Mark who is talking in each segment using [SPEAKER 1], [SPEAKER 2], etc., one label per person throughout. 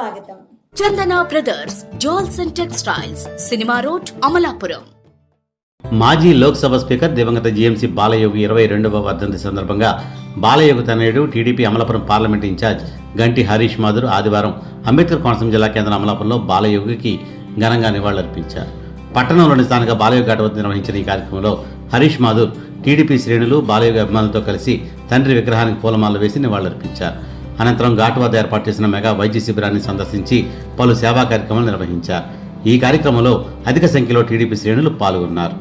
[SPEAKER 1] స్వాగతం.
[SPEAKER 2] Chandana brothers jewels and textiles cinema road Amalapuram.
[SPEAKER 3] మాజీ Lok Sabha speaker దివంగత జీఎంసీ బాలయోగి ఇరవై రెండవ వర్ధంతి సందర్భంగా బాలయోగి తనయుడు టీడీపీ అమలాపురం పార్లమెంట్ ఇన్ఛార్జ్ గంటి హరీష్ మాధుర్ ఆదివారం అంబేద్కర్ కోనసీమ జిల్లా కేంద్రం అమలాపురంలో బాలయోగికి ఘనంగా నివాళులర్పించారు. పట్టణంలోని స్థానిక బాలయోగి ఘాట్ వద్ద నిర్వహించిన ఈ కార్యక్రమంలో హరీష్ మాధుర్ టీడీపీ శ్రేణులు బాలయోగి అభిమానులతో కలిసి తండ్రి విగ్రహానికి పూలమాలలు వేసి నివాళులర్పించారు. అనంతరం ఘాట్ వద్ద ఏర్పాటు చేసిన మెగా వైద్య శిబిరాన్ని సందర్శించి పలు సేవా కార్యక్రమాలు నిర్వహించారు. ఈ కార్యక్రమంలో అధిక సంఖ్యలో టీడీపీ శ్రేణులు పాల్గొన్నారు.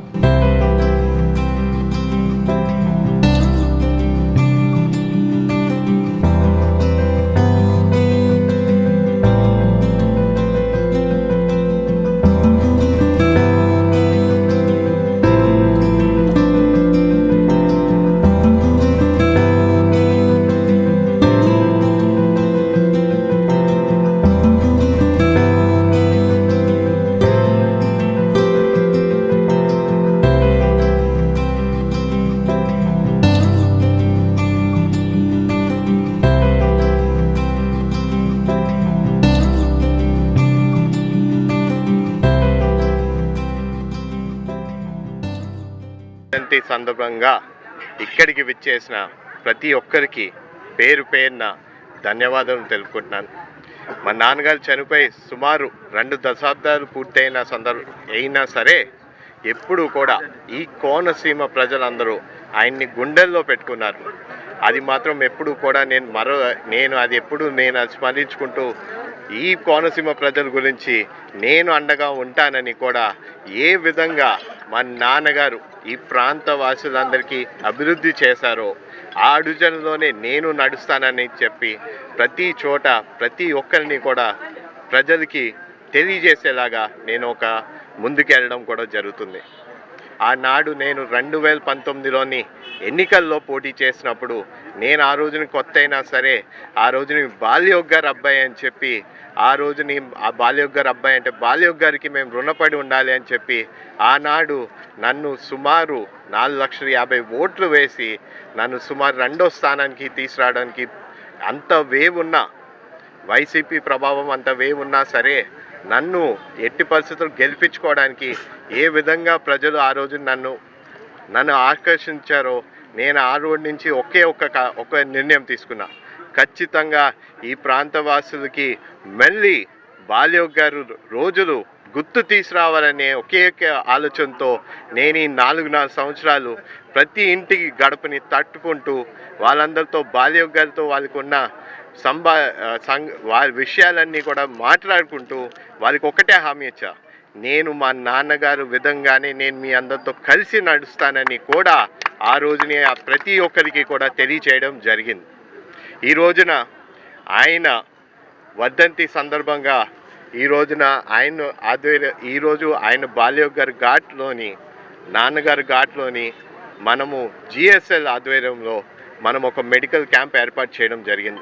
[SPEAKER 4] జయంతి సందర్భంగా ఇక్కడికి విచ్చేసిన ప్రతి ఒక్కరికి పేరు పేరున ధన్యవాదాలు తెలుపుకుంటున్నాను. మా నాన్నగారు చనిపోయి సుమారు రెండు దశాబ్దాలు పూర్తయిన సందర్భ అయినా సరే ఎప్పుడూ కూడా ఈ కోనసీమ ప్రజలందరూ ఆయన్ని గుండెల్లో పెట్టుకున్నారు. అది మాత్రం ఎప్పుడు కూడా నేను మరో నేను అది ఎప్పుడు నేను అది స్మరించుకుంటూ ఈ కోనసీమ ప్రజల గురించి నేను అండగా ఉంటానని కూడా ఏ విధంగా మా నాన్నగారు ఈ ప్రాంత వాసులందరికీ అభివృద్ధి చేశారో ఆ అడుజనలోనే నేను నడుస్తానని చెప్పి ప్రతి చోట ప్రతి ఒక్కరిని కూడా ప్రజలకి తెలియజేసేలాగా నేను ఒక ముందుకెళ్ళడం కూడా జరుగుతుంది. ఆనాడు నేను రెండు వేల పంతొమ్మిదిలోని ఎన్నికల్లో పోటీ చేసినప్పుడు నేను ఆ రోజుని కొత్త అయినా సరే ఆ రోజుని బాల్యోగ్గారు అబ్బాయి అని చెప్పి ఆ రోజుని ఆ బాల్యోగ్గారు అబ్బాయి అంటే బాల్యోగ్గారికి మేము రుణపడి ఉండాలి అని చెప్పి ఆనాడు నన్ను సుమారు నాలుగు లక్షల యాభై ఓట్లు వేసి నన్ను సుమారు రెండో స్థానానికి తీసుకురావడానికి అంత వేవ్ ఉన్నా వైసీపీ ప్రభావం అంత వేవ్ ఉన్నా సరే నన్ను ఎట్టి పరిస్థితులు గెలిపించుకోవడానికి ఏ విధంగా ప్రజలు ఆ రోజు నన్ను నన్ను ఆకర్షించారో నేను ఆ రోడ్ నుంచి ఒకే ఒక్క క- ఒక నిర్ణయం తీసుకున్నా. ఖచ్చితంగా ఈ ప్రాంతవాసులకి మళ్ళీ బాల్యోగ్ గారు రోజులు గుర్తు తీసుకురావాలనే ఒకే ఒక ఆలోచనతో నేను ఈ నాలుగు నాలుగు సంవత్సరాలు ప్రతి ఇంటికి గడపని తట్టుకుంటూ వాళ్ళందరితో బాల్యోగ్ గారితో వాళ్ళకు ఉన్న సంభా సంఘ వారి విషయాలన్నీ కూడా మాట్లాడుకుంటూ వాళ్ళకి ఒకటే హామీ ఇచ్చా. నేను మా నాన్నగారు విధంగానే నేను మీ అందరితో కలిసి నడుస్తానని కూడా ఆ రోజునే ఆ ప్రతి ఒక్కరికి కూడా తెలియచేయడం జరిగింది. ఈ రోజున ఆయన వర్ధంతి సందర్భంగా ఈ రోజున ఆయన ఆధ్వర్య ఈరోజు ఆయన బాల్యోగ్ గారి ఘాట్లోని నాన్నగారి ఘాట్లోని మనము జిఎస్ఎల్ ఆధ్వర్యంలో మనం ఒక మెడికల్ క్యాంప్ ఏర్పాటు చేయడం జరిగింది.